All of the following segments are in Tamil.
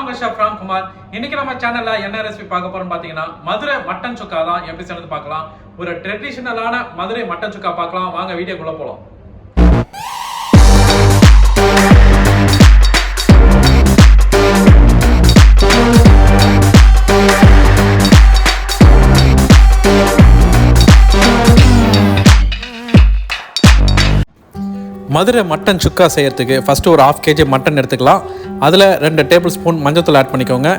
உங்க ஷெஃப் ராம்குமார். இன்னைக்கு நம்ம சேனல்ல என்ன ரெசிபி பார்க்க போறோம் பாத்தீங்கன்னா மதுரை மட்டன் சுக்கா தான். எப்படி செய்யறது பார்க்கலாம். ஒரு ட்ரெடிஷனலான மதுரை மட்டன் சுக்கா பார்க்கலாம். வாங்க வீடியோக்குள்ள போலாம். மதுரை மட்டன் சுக்கா செய்கிறதுக்கு ஃபஸ்ட்டு ஒரு ஆஃப் கேஜி மட்டன் எடுத்துக்கலாம். அதில் ரெண்டு டேபிள் ஸ்பூன் மஞ்சத்தூள் ஆட் பண்ணிக்கோங்க.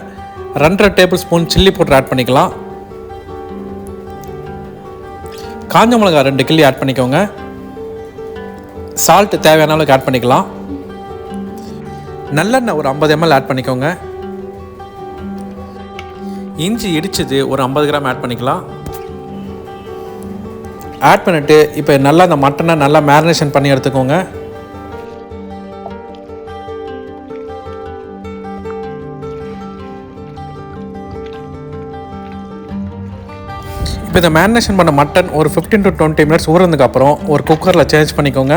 ரெண்டரை tablespoon chilli powder add பண்ணிக்கலாம். காஞ்ச மிளகா ரெண்டு கிள்ளி ஆட் பண்ணிக்கோங்க. சால்ட் தேவையான அளவுக்கு ஆட் பண்ணிக்கலாம். நல்லெண்ணெய் ஒரு ஐம்பது எம்எல் ஆட் பண்ணிக்கோங்க. இஞ்சி இடிச்சது ஒரு ஐம்பது கிராம் ஆட் பண்ணிக்கலாம். ஆட் பண்ணிவிட்டு இப்போ நல்லா அந்த மட்டனை நல்லா மேரினேஷன் பண்ணி எடுத்துக்கோங்க. இப்போ இந்த மேரினேஷன் பண்ண மட்டன் ஒரு ஃபிஃப்டீன் டு டுவெண்ட்டி மினிட்ஸ் ஊறதுக்கு அப்புறம் ஒரு குக்கரில் சேஞ்ச் பண்ணிக்கோங்க.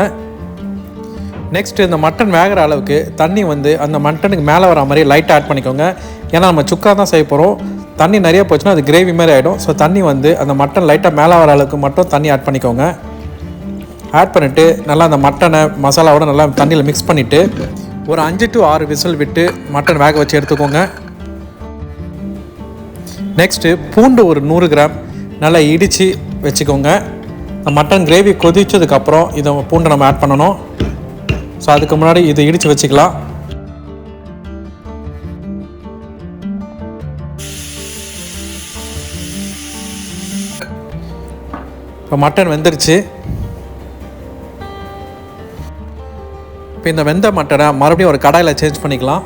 நெக்ஸ்ட் இந்த மட்டன் வேகிற அளவுக்கு தண்ணி வந்து அந்த மட்டனுக்கு மேலே வர மாதிரி லைட்டாக ஆட் பண்ணிக்கோங்க. ஏன்னா நம்ம சுக்கா தான் செய்ய போகிறோம் தண்ணி நிறைய போச்சுன்னா அது கிரேவி மாதிரி ஆகிடும் ஸோ தண்ணி வந்து அந்த மட்டன் லைட்டாக மேலே வர அளவுக்கு மட்டும் தண்ணி ஆட் பண்ணிக்கோங்க. ஆட் பண்ணிவிட்டு நல்லா அந்த மட்டனை மசாலாவோட நல்லா தண்ணியில் மிக்ஸ் பண்ணிவிட்டு ஒரு அஞ்சு டு ஆறு விசில் விட்டு மட்டன் வேக வச்சு எடுத்துக்கோங்க. நெக்ஸ்ட்டு பூண்டு ஒரு நூறு கிராம் நல்லா இடித்து வச்சுக்கோங்க. மட்டன் கிரேவி கொதிச்சதுக்கப்புறம் இதை பூண்டை நம்ம ஆட் பண்ணணும். ஸோ அதுக்கு முன்னாடி இதை இடித்து வச்சுக்கலாம். இப்போ மட்டன் வெந்துருச்சு. இப்போ இந்த வெந்த மட்டனை மறுபடியும் ஒரு கடாயில் சேஞ்ச் பண்ணிக்கலாம்.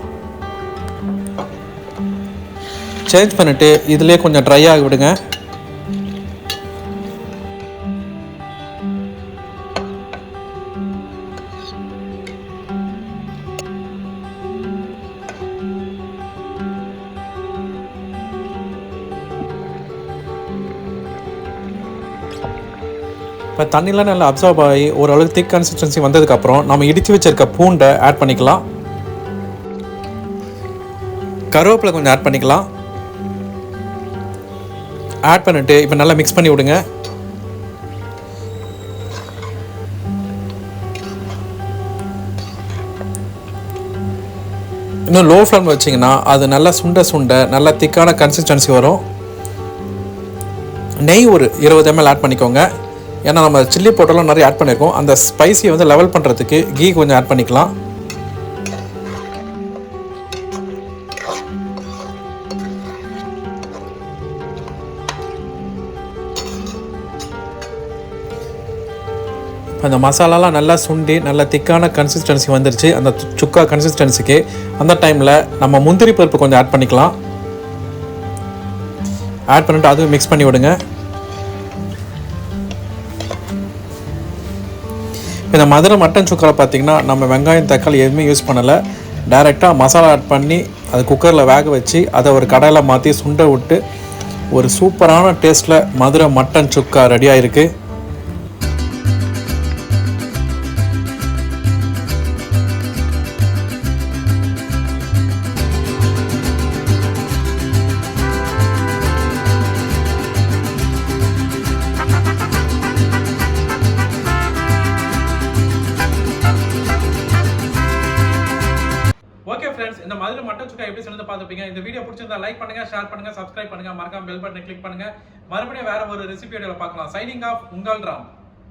சேஞ்ச் பண்ணிவிட்டு இதிலே கொஞ்சம் ட்ரை ஆகி விடுங்க. இப்போ தண்ணிலாம் நல்லா அப்சர்வ் ஆகி ஓரளவுக்கு திக் கன்சிஸ்டன்சி வந்ததுக்கப்புறம் நம்ம இடித்து வச்சிருக்க பூண்டை ஆட் பண்ணிக்கலாம். கருவேப்பிலை கொஞ்சம் ஆட் பண்ணிக்கலாம். ஆட் பண்ணிட்டு இப்போ நல்லா மிக்ஸ் பண்ணி விடுங்க. இன்னும் லோ ஃப்ளேம் வச்சிங்கன்னா அது நல்லா சுண்ட சுண்ட நல்லா திக்கான கன்சிஸ்டன்சி வரும். நெய் ஒரு இருபது எம்எல் ஆட் பண்ணிக்கோங்க. ஏன்னா நம்ம சில்லி பவுடர்லாம் நிறைய ஆட் பண்ணியிருக்கோம் அந்த ஸ்பைசியை வந்து லெவல் பண்ணுறதுக்கு கீ கொஞ்சம் ஆட் பண்ணிக்கலாம். அந்த மசாலாலாம் நல்லா சுண்டி நல்லா திக்கான கன்சிஸ்டன்சி வந்துருச்சு. அந்த சுக்கா கன்சிஸ்டன்சிக்கு அந்த டைமில் நம்ம முந்திரி பருப்பு கொஞ்சம் ஆட் பண்ணிக்கலாம். ஆட் பண்ணிட்டு அதுவும் மிக்ஸ் பண்ணி விடுங்க. இந்த மதுரை மட்டன் சுக்காவில் பார்த்தீங்கன்னா நம்ம வெங்காயம் தக்காளி எதுவுமே யூஸ் பண்ணலை. டைரெக்டாக மசாலா ஆட் பண்ணி அது குக்கரில் வேக வச்சு அதை ஒரு கடையில் மாற்றி சுண்ட விட்டு ஒரு சூப்பரான டேஸ்ட்டில் மதுரை மட்டன் சுக்கா ரெடியாக இருக்குது இந்த மாதிரி மட்டன் சுக்கா எப்படி சொன்னது பார்த்துப்பீங்க. இந்த வீடியோ பிடிச்சிருந்தா லைக் பண்ணுங்க ஷேர் பண்ணுங்க சப்ஸ்கிரைப் பண்ணுங்க. மறக்காம பெல் பட்டனை கிளிக் பண்ணுங்க. மறுபடியும் வேற ஒரு ரெசிபியோட பார்க்கலாம். சைனிங் ஆஃப் உங்கள் ராம்.